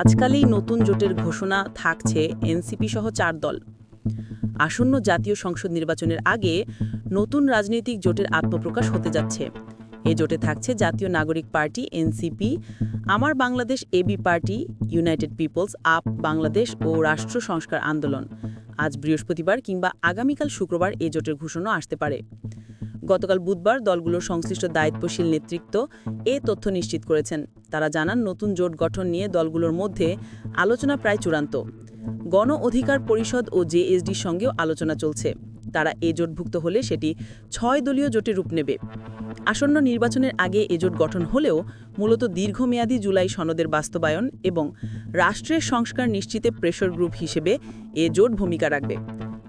আজকালেই নতুন জোটের ঘোষণা থাকছে এনসিপি সহ চার দল। আসন্ন জাতীয় সংসদ নির্বাচনের আগে নতুন রাজনৈতিক জোটের আত্মপ্রকাশ হতে যাচ্ছে। এ জোটে থাকছে জাতীয় Nagorik party, NCP, Amar Bangladesh AB party, united people's, AAP Bangladesh ও রাষ্ট্র সংস্কার আন্দোলন। আজ বৃহস্পতিবার কিংবা আগামীকাল শুক্রবার এ জোটের ঘোষণা আসতে পারে। গতকাল বুধবার দলগুলোর সংশ্লিষ্ট দায়িত্বশীল নেতৃত্ব এ তথ্য নিশ্চিত করেছেন। তারা জানান, নতুন জোট গঠন নিয়ে দলগুলোর মধ্যে আলোচনা প্রায় চূড়ান্ত। গণ অধিকার পরিষদ ও জেএসডির সঙ্গেও আলোচনা চলছে। তারা এ জোটভুক্ত হলে সেটি ছয় দলীয় জোটে রূপ নেবে। আসন্ন নির্বাচনের আগে এ জোট গঠন হলেও মূলত দীর্ঘমেয়াদী জুলাই সনদের বাস্তবায়ন এবং রাষ্ট্রের সংস্কার নিশ্চিতে প্রেশার গ্রুপ হিসেবে এ জোট ভূমিকা রাখবে।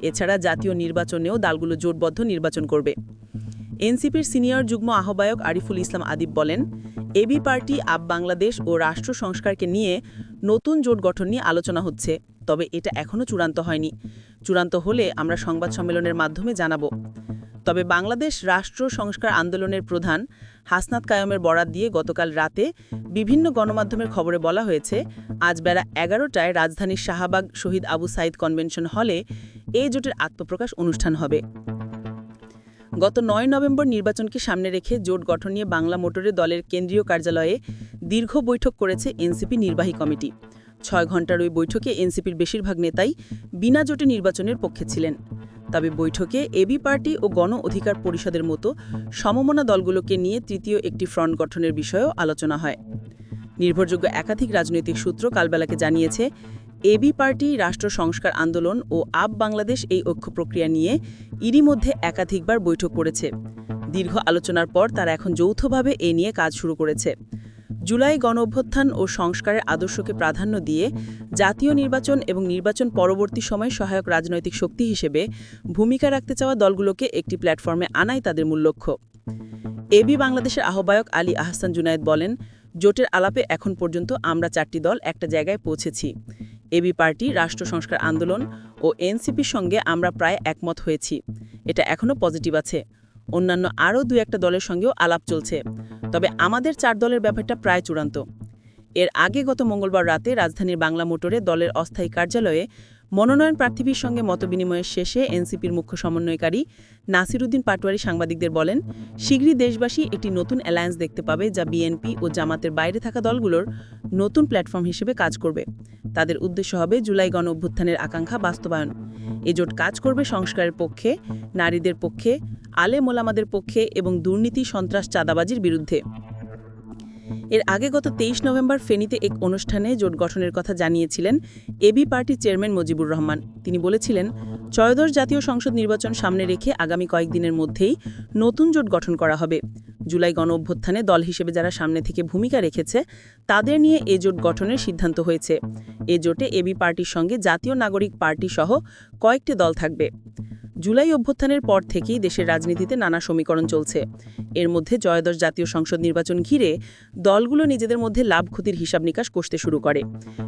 এছাড়া জাতীয় নির্বাচনেও দলগুলো জোটবদ্ধ নির্বাচন করবে। এনসিপির সিনিয়র যুগ্ম আহ্বায়ক আরিফুল ইসলাম আদিব বলেন, এবি পার্টি আপ বাংলাদেশ ও রাষ্ট্র সংস্কারকে নিয়ে নতুন জোট গঠন নিয়ে আলোচনা হচ্ছে, তবে এটা এখনও চূড়ান্ত হয়নি। চূড়ান্ত হলে আমরা সংবাদ সম্মেলনের মাধ্যমে জানাব। তবে বাংলাদেশ রাষ্ট্র সংস্কার আন্দোলনের প্রধান হাসনাত কায়মের বরাত দিয়ে গতকাল রাতে বিভিন্ন গণমাধ্যমের খবরে বলা হয়েছে, আজ বেলা এগারোটায় রাজধানীর শাহবাগ শহীদ আবু সাইদ কনভেনশন হলে এই জোটের আত্মপ্রকাশ অনুষ্ঠান হবে। গত নয় নভেম্বর নির্বাচনকে সামনে রেখে জোট গঠন নিয়ে বাংলা মোটরে দলের কেন্দ্রীয় কার্যালয়ে দীর্ঘ বৈঠক করেছে এনসিপি নির্বাহী কমিটি। ছয় ঘণ্টার ওই বৈঠকে এনসিপির বেশিরভাগ নেতাই বিনা জোটে নির্বাচনের পক্ষে ছিলেন। তবে বৈঠকে এবি পার্টি ও গণ অধিকার পরিষদের মতো সমমনা দলগুলোকে নিয়ে তৃতীয় একটি ফ্রন্ট গঠনের বিষয়েও আলোচনা হয়। নির্ভরযোগ্য একাধিক রাজনৈতিক সূত্র কালবেলাকে জানিয়েছে এবি পার্টি, রাষ্ট্র সংস্কার আন্দোলন ও আপ বাংলাদেশ এই ঐক্য প্রক্রিয়া নিয়ে ইরই মধ্যে একাধিকবার বৈঠক করেছে। দীর্ঘ আলোচনার পর তারা এখন যৌথভাবে এ নিয়ে কাজ শুরু করেছে। জুলাই গণ অভ্যুত্থান ও সংস্কারের আদর্শকে প্রাধান্য দিয়ে জাতীয় নির্বাচন এবং নির্বাচন পরবর্তী সময়ে সহায়ক রাজনৈতিক শক্তি হিসেবে ভূমিকা রাখতে চাওয়া দলগুলোকে একটি প্ল্যাটফর্মে আনাই তাদের মূল লক্ষ্য। এবি বাংলাদেশের আহ্বায়ক আলী আহসান জুনায়েদ বলেন, জোটের আলাপে এখন পর্যন্ত আমরা চারটি দল একটা জায়গায় পৌঁছেছি। এবি পার্টি, রাষ্ট্র সংস্কার আন্দোলন ও এনসিপির সঙ্গে আমরা প্রায় একমত হয়েছি। এটা এখনও পজিটিভ আছে। অন্যান্য আরও দু একটা দলের সঙ্গেও আলাপ চলছে। তবে আমাদের চার দলের ব্যাপারটা প্রায় চূড়ান্ত। এর আগে গত মঙ্গলবার রাতে রাজধানীর বাংলা মোটরে দলের অস্থায়ী কার্যালয়ে মনোনয়ন প্রার্থীর সঙ্গে মতবিনিময়ের শেষে এনসিপির মুখ্য সমন্বয়কারী নাসিরুদ্দিন পাটোয়ারি সাংবাদিকদের বলেন শীঘ্রই দেশবাসী একটি নতুন অ্যালায়েন্স দেখতে পাবে যা বিএনপি ও জামাতের বাইরে থাকা দলগুলোর নতুন প্ল্যাটফর্ম হিসেবে কাজ করবে। তাদের উদ্দেশ্য হবে জুলাই গণ অভ্যুত্থানের আকাঙ্ক্ষা বাস্তবায়ন। এ জোট কাজ করবে সংস্কারের পক্ষে, নারীদের পক্ষে আলে মোলামাদের পক্ষে এবং দুর্নীতি সন্ত্রাস চাঁদাবাজির বিরুদ্ধে। এর আগে গত তেইশ নভেম্বর ফেনীতে এক অনুষ্ঠানে জোট গঠনের কথা জানিয়েছিলেন এবি পার্টির চেয়ারম্যান মুজিবুর রহমান। তিনি বলেছিলেন ত্রয়োদশ জাতীয় সংসদ নির্বাচন সামনে রেখে আগামী কয়েকদিনের মধ্যেই নতুন জোট গঠন করা হবে। জুলাই গণ অভ্যুত্থানে দল হিসেবে যারা সামনে থেকে ভূমিকা রেখেছে, তাদের নিয়ে এ জোট গঠনের সিদ্ধান্ত হয়েছে। এ জোটে এবি পার্টির সঙ্গে জাতীয় নাগরিক পার্টি সহ কয়েকটি দল থাকবে। জুলাই অভ্যুত্থানের পর থেকেই দেশের রাজনীতিতে নানা সমীকরণ চলছে। এর মধ্যে জয়দশ জাতীয় সংসদ নির্বাচন ঘিরে দলগুলো নিজেদের মধ্যে লাভ ক্ষতির হিসাব নিকাশ কষতে শুরু করে।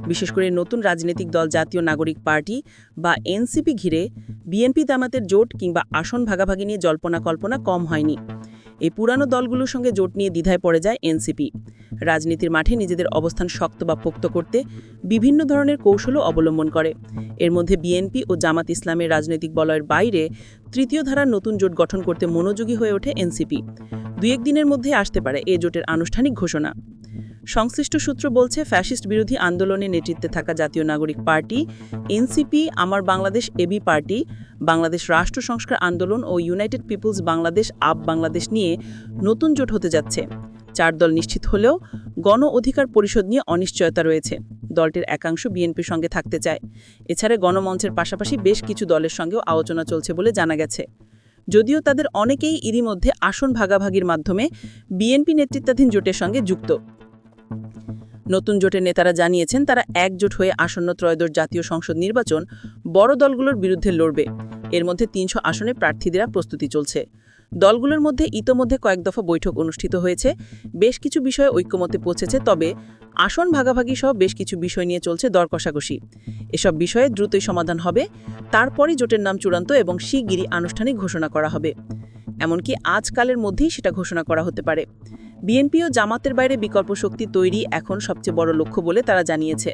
বিশেষ করে নতুন রাজনৈতিক দল জাতীয় নাগরিক পার্টি বা এনসিপি ঘিরে বিএনপি দামাতের জোট কিংবা আসন ভাগাভাগি নিয়ে জল্পনা কল্পনা কম হয়নি। এই পুরানো দলগুলোর সঙ্গে জোট নিয়ে দ্বিধায় পড়ে যায় এনসিপি। রাজনীতির মাঠে নিজেদের অবস্থান শক্ত বা পোক্ত করতে বিভিন্ন ধরনের কৌশলও অবলম্বন করে। এর মধ্যে বিএনপি ও জামাত ইসলামের রাজনৈতিক বলয়ের বাইরে তৃতীয় ধারার নতুন জোট গঠন করতে মনোযোগী হয়ে ওঠে এনসিপি। দু একদিনের মধ্যে আসতে পারে এ জোটের আনুষ্ঠানিক ঘোষণা। সংশ্লিষ্ট সূত্র বলছে, ফ্যাসিস্ট বিরোধী আন্দোলনে নেতৃত্বে থাকা জাতীয় নাগরিক পার্টি, এনসিপি, আমার বাংলাদেশ, এবি পার্টি, বাংলাদেশ রাষ্ট্র সংস্কার আন্দোলন ও United people's Bangladesh, up Bangladesh নিয়ে নতুন জোট হতে যাচ্ছে। চার দল নিশ্চিত হলেও গণ অধিকার পরিষদ নিয়ে অনিশ্চয়তা রয়েছে। দলটির একাংশ বিএনপির সঙ্গে থাকতে চায়। এছাড়া গণমঞ্চের পাশাপাশি বেশ কিছু দলের সঙ্গেও আলোচনা চলছে বলে জানা গেছে। যদিও তাদের অনেকেই ইতিমধ্যে মধ্যে আসন ভাগাভাগির মাধ্যমে বিএনপি নেতৃত্বাধীন জোটের সঙ্গে যুক্ত। নতুন জোটের নেতারা জানিয়েছেন তারা একজোট হয়ে আসন্ন ত্রয়োদশ জাতীয় সংসদ নির্বাচন বড় দলগুলোর বিরুদ্ধে লড়বে। এর মধ্যে তিনশো আসনে প্রার্থীদেরা প্রস্তুতি চলছে। দলগুলোর মধ্যে ইতোমধ্যে কয়েক দফা বৈঠক অনুষ্ঠিত হয়েছে। বেশ কিছু বিষয়ে ঐক্যমতে পৌঁছেছে, তবে আসন ভাগাভাগি সহ বেশ কিছু বিষয় নিয়ে চলছে দর কষাকষি। এসব বিষয়ে দ্রুতই সমাধান হবে। তারপরই জোটের নাম চূড়ান্ত এবং শিগগিরই আনুষ্ঠানিক ঘোষণা করা হবে। এমনকি আজকালের মধ্যেই সেটা ঘোষণা করা হতে পারে। বিএনপি ও জামাতের বাইরে বিকল্প শক্তি তৈরি এখন সবচেয়ে বড় লক্ষ্য বলে তারা জানিয়েছে।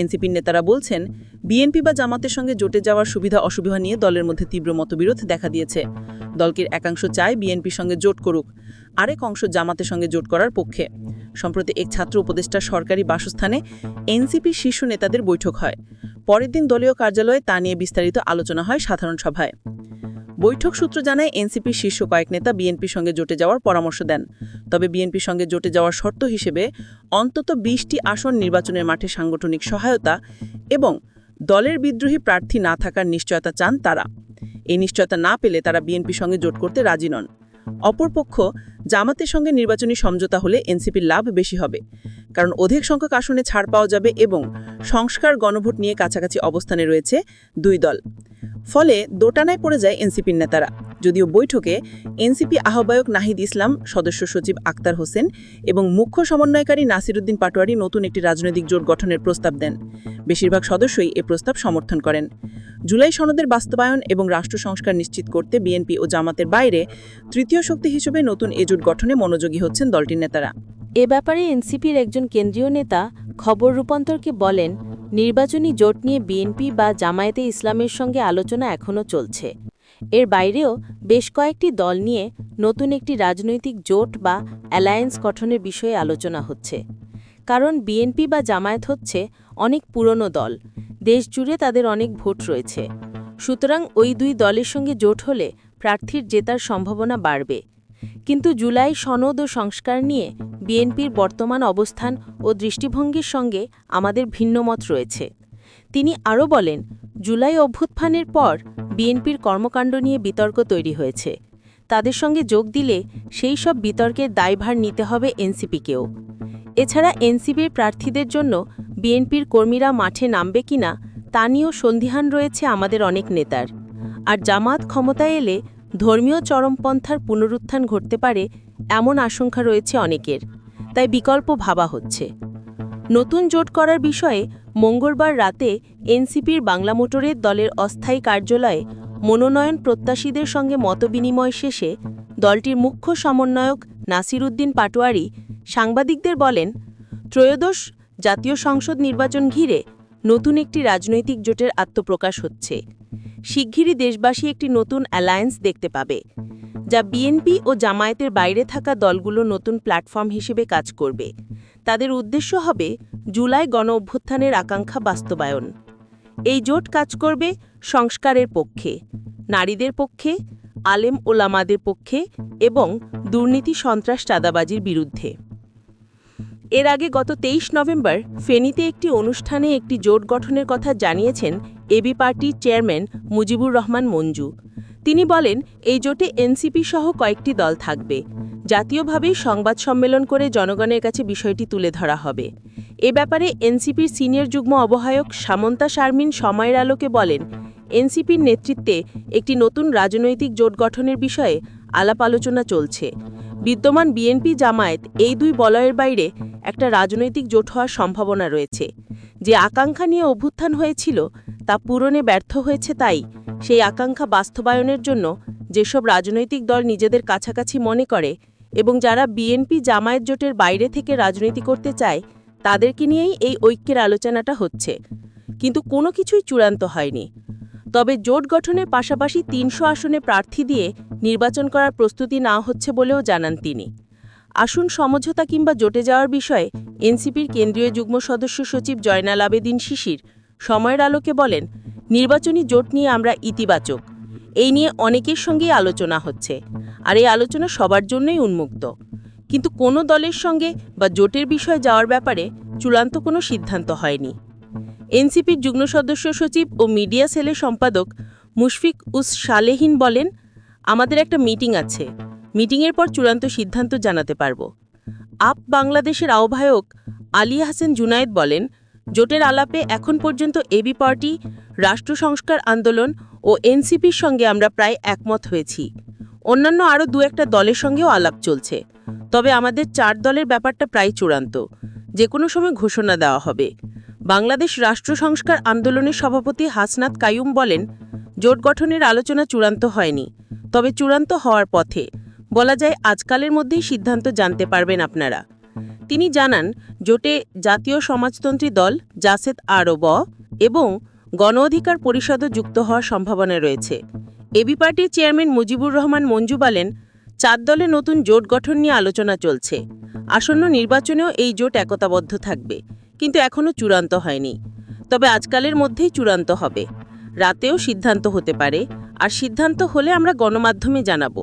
এনসিপির নেতারা বলছেন, বিএনপি বা জামাতের সঙ্গে জোটে যাওয়ার সুবিধা অসুবিধা নিয়ে দলের মধ্যে তীব্র মতবিরোধ দেখা দিয়েছে। দলটির একাংশ চায় বিএনপির সঙ্গে জোট করুক, আরেক অংশ জামাতের সঙ্গে জোট করার পক্ষে। সম্প্রতি এক ছাত্র উপদেষ্টার সরকারি বাসস্থানে এনসিপি শীর্ষ নেতাদের বৈঠক হয়। পরের দিন দলীয় কার্যালয়ে তা নিয়ে বিস্তারিত আলোচনা হয় সাধারণ সভায়। বৈঠক সূত্র জানায় এনসিপির শীর্ষ কয়েক নেতা বিএনপির সঙ্গে জোটে যাওয়ার পরামর্শ দেন। তবে বিএনপির সঙ্গে জোটে যাওয়ার শর্ত হিসেবে অন্তত বিশটি আসন নির্বাচনের মাঠে সাংগঠনিক সহায়তা এবং দলের বিদ্রোহী প্রার্থী না থাকার নিশ্চয়তা চান তারা। এই নিশ্চয়তা না পেলে তারা বিএনপির সঙ্গে জোট করতে রাজি নন। অপরপক্ষ জামাতের সঙ্গে নির্বাচনী সমঝোতা হলে এনসিপির লাভ বেশি হবে। কারণ অধিক সংখ্যক আসনে ছাড় পাওয়া যাবে এবং সংস্কার গণভোট নিয়ে কাছাকাছি অবস্থানে রয়েছে দুই দল। ফলে দোটানায় পড়ে যায় এনসিপির নেতারা। যদিও বৈঠকে এনসিপি আহ্বায়ক নাহিদ ইসলাম, সদস্য সচিব আক্তার হোসেন এবং মুখ্য সমন্বয়কারী নাসিরুদ্দিন পাটোয়ারি নতুন একটি রাজনৈতিক জোট গঠনের প্রস্তাব দেন। বেশিরভাগ সদস্যই এ প্রস্তাব সমর্থন করেন। জুলাই সনদের বাস্তবায়ন এবং রাষ্ট্র সংস্কার নিশ্চিত করতে বিএনপি ও জামাতের বাইরে তৃতীয় শক্তি হিসেবে নতুন এ জোট গঠনে মনোযোগী হচ্ছেন দলটির নেতারা। এ ব্যাপারে এনসিপির একজন কেন্দ্রীয় নেতা খবর রূপান্তরকে বলেন, নির্বাচনী জোট নিয়ে বিএনপি বা জামায়াতে ইসলামের সঙ্গে আলোচনা এখনও চলছে। এর বাইরেও বেশ কয়েকটি দল নিয়ে নতুন একটি রাজনৈতিক জোট বা অ্যালায়েন্স গঠনের বিষয়ে আলোচনা হচ্ছে। কারণ বিএনপি বা জামায়াত হচ্ছে অনেক পুরনো দল, দেশ জুড়ে তাদের অনেক ভোট রয়েছে। সুতরাং ওই দুই দলের সঙ্গে জোট হলে প্রার্থীর জেতার সম্ভাবনা বাড়বে। কিন্তু জুলাই সনদ ও সংস্কার নিয়ে বিএনপির বর্তমান অবস্থান ও দৃষ্টিভঙ্গির সঙ্গে আমাদের ভিন্নমত রয়েছে। তিনি আরও বলেন, জুলাই অভ্যুত্থানের পর বিএনপির কর্মকাণ্ড নিয়ে বিতর্ক তৈরি হয়েছে। তাদের সঙ্গে যোগ দিলে সেই সব বিতর্কের দায়ভার নিতে হবে এনসিপিকেও। এছাড়া এনসিপির প্রার্থীদের জন্য বিএনপির কর্মীরা মাঠে নামবে কিনা তা নিয়েও সন্দিহান রয়েছে আমাদের অনেক নেতার। আর জামাত ক্ষমতায় এলে ধর্মীয় চরমপন্থার পুনরুত্থান ঘটতে পারে এমন আশঙ্কা রয়েছে অনেকের, তাই বিকল্প ভাবা হচ্ছে। নতুন জোট করার বিষয়ে মঙ্গলবার রাতে এনসিপির বাংলা মোটরের দলের অস্থায়ী কার্যালয়ে মনোনয়ন প্রত্যাশীদের সঙ্গে মতবিনিময় শেষে দলটির মুখ্য সমন্বয়ক নাসির উদ্দিন পাটোয়ারি সাংবাদিকদের বলেন, ত্রয়োদশ জাতীয় সংসদ নির্বাচন ঘিরে নতুন একটি রাজনৈতিক জোটের আত্মপ্রকাশ হচ্ছে। শিগগিরই দেশবাসী একটি নতুন অ্যালায়েন্স দেখতে পাবে, যা বিএনপি ও জামায়াতের বাইরে থাকা দলগুলো নতুন প্ল্যাটফর্ম হিসেবে কাজ করবে। তাদের উদ্দেশ্য হবে জুলাই গণ অভ্যুত্থানের আকাঙ্ক্ষা বাস্তবায়ন। এই জোট কাজ করবে সংস্কারের পক্ষে, নারীদের পক্ষে, আলেম ওলামাদের পক্ষে এবং দুর্নীতি সন্ত্রাস চাঁদাবাজির বিরুদ্ধে। এর আগে গত তেইশ নভেম্বর ফেনীতে একটি অনুষ্ঠানে একটি জোট গঠনের কথা জানিয়েছেন এবি পার্টির চেয়ারম্যান মুজিবুর রহমান মঞ্জু। তিনি বলেন, এই জোটে এনসিপি সহ কয়েকটি দল থাকবে। জাতীয়ভাবেই সংবাদ সম্মেলন করে জনগণের কাছে বিষয়টি তুলে ধরা হবে। এ ব্যাপারে এনসিপির সিনিয়র যুগ্ম আবহায়ক সামন্তা শারমিন সময়ের আলোকে বলেন, এনসিপির নেতৃত্বে একটি নতুন রাজনৈতিক জোট গঠনের বিষয়ে আলাপ আলোচনা চলছে। বিদ্যমান বিএনপি জামায়াত এই দুই বলয়ের বাইরে একটা রাজনৈতিক জোট হওয়ার সম্ভাবনা রয়েছে। যে আকাঙ্ক্ষা নিয়ে অভ্যুত্থান হয়েছিল, তা পূরণে ব্যর্থ হয়েছে তাই সেই আকাঙ্ক্ষা বাস্তবায়নের জন্য যেসব রাজনৈতিক দল নিজেদের কাছাকাছি মনে করে এবং যারা বিএনপি জামায়াত জোটের বাইরে থেকে রাজনীতি করতে চায়, তাদেরকে নিয়েই এই ঐক্যের আলোচনাটা হচ্ছে। কিন্তু কোনো কিছুই চূড়ান্ত হয়নি। তবে জোট গঠনের পাশাপাশি তিনশো আসনে প্রার্থী দিয়ে নির্বাচন করার প্রস্তুতি না হচ্ছে বলেও জানান তিনি। আসুন সমঝোতা কিংবা জোটে যাওয়ার বিষয়ে এনসিপির কেন্দ্রীয় যুগ্ম সদস্য সচিব জয়নাল আবেদিন শিশির সময়ের আলোকে বলেন, নির্বাচনী জোট নিয়ে আমরা ইতিবাচক। এই নিয়ে অনেকের সঙ্গেই আলোচনা হচ্ছে। আর এই আলোচনা সবার জন্যই উন্মুক্ত। কিন্তু কোনো দলের সঙ্গে বা জোটের বিষয়ে যাওয়ার ব্যাপারে চূড়ান্ত কোনো সিদ্ধান্ত হয়নি। এনসিপির যুগ্ম সদস্য সচিব ও মিডিয়া সেলের সম্পাদক মুশফিক উস সালেহিন বলেন আমাদের একটা মিটিং আছে। মিটিংয়ের পর চূড়ান্ত সিদ্ধান্ত জানাতে পারব। আপ বাংলাদেশের আহ্বায়ক আলী হাসান জুনায়েদ বলেন, জোটের আলাপে এখন পর্যন্ত এবি পার্টি, রাষ্ট্র সংস্কার আন্দোলন ও এনসিপির সঙ্গে আমরা প্রায় একমত হয়েছি। অন্যান্য আরও দু একটা দলের সঙ্গেও আলাপ চলছে। তবে আমাদের চার দলের ব্যাপারটা প্রায় চূড়ান্ত। যে কোনো সময় ঘোষণা দেওয়া হবে। বাংলাদেশ রাষ্ট্র সংস্কার আন্দোলনের সভাপতি হাসনাত কায়ুম বলেন জোট গঠনের আলোচনা চূড়ান্ত হয়নি, তবে চূড়ান্ত হওয়ার পথে, বলা যায় আজকালের মধ্যেই সিদ্ধান্ত জানতে পারবেন আপনারা। তিনি জানান, জোটে জাতীয় সমাজতন্ত্রী দল জাসেদ আরব এবং গণ অধিকার পরিষদও যুক্ত হওয়ার সম্ভাবনা রয়েছে। এবি পার্টির চেয়ারম্যান মুজিবুর রহমান মঞ্জু বলেন, চার দলে নতুন জোট গঠন নিয়ে আলোচনা চলছে। আসন্ন নির্বাচনেও এই জোট একতাবদ্ধ থাকবে, কিন্তু এখনও চূড়ান্ত হয়নি। তবে আজকালের মধ্যেই চূড়ান্ত হবে। রাতেও সিদ্ধান্ত হতে পারে, আর সিদ্ধান্ত হলে আমরা গণমাধ্যমে জানাব।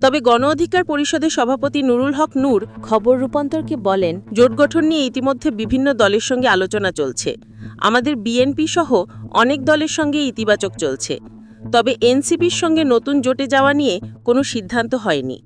তবে গণ অধিকার পরিষদের সভাপতি নুরুল হক নূর খবর রূপান্তরকে বলেন, জোট গঠন নিয়ে ইতিমধ্যে বিভিন্ন দলের সঙ্গে আলোচনা চলছে। আমাদের বিএনপি সহ অনেক দলের সঙ্গে ইতিবাচক চলছে। তবে এনসিপির সঙ্গে নতুন জোটে যাওয়া নিয়ে কোনো সিদ্ধান্ত হয়নি।